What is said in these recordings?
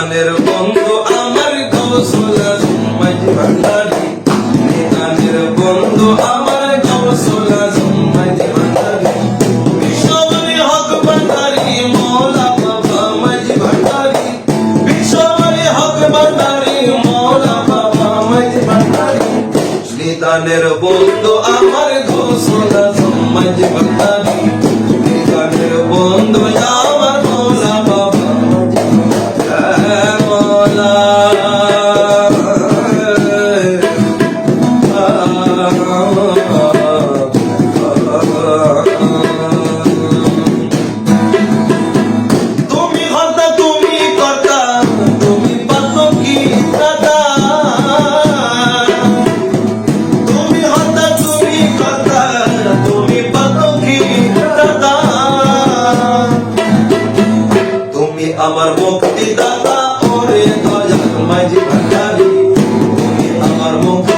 গানের বন্ধ, আমার গৌসলা জুম্মাই ভান্ডারি গানের বন্ধ, আমার গৌসলা জুম্মাই ভান্ডারি বিশ্বমণি হক ভান্ডারি মৌলা বাবা মাঝি ভান্ডারি বিশ্বমণি হক ভান্ডারি মৌলা বাবা মাঝি ভান্ডারি গানের বন্ধ, আমার গৌসলা জুম্মাই ভান্ডারি গানের বন্ধ আমার মুক্তি দাতা ওরে দয়াল মাঝি ভান্ডারি তুমি আমার মুক্তি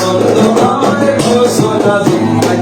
তোমার ঘোষণা দিন।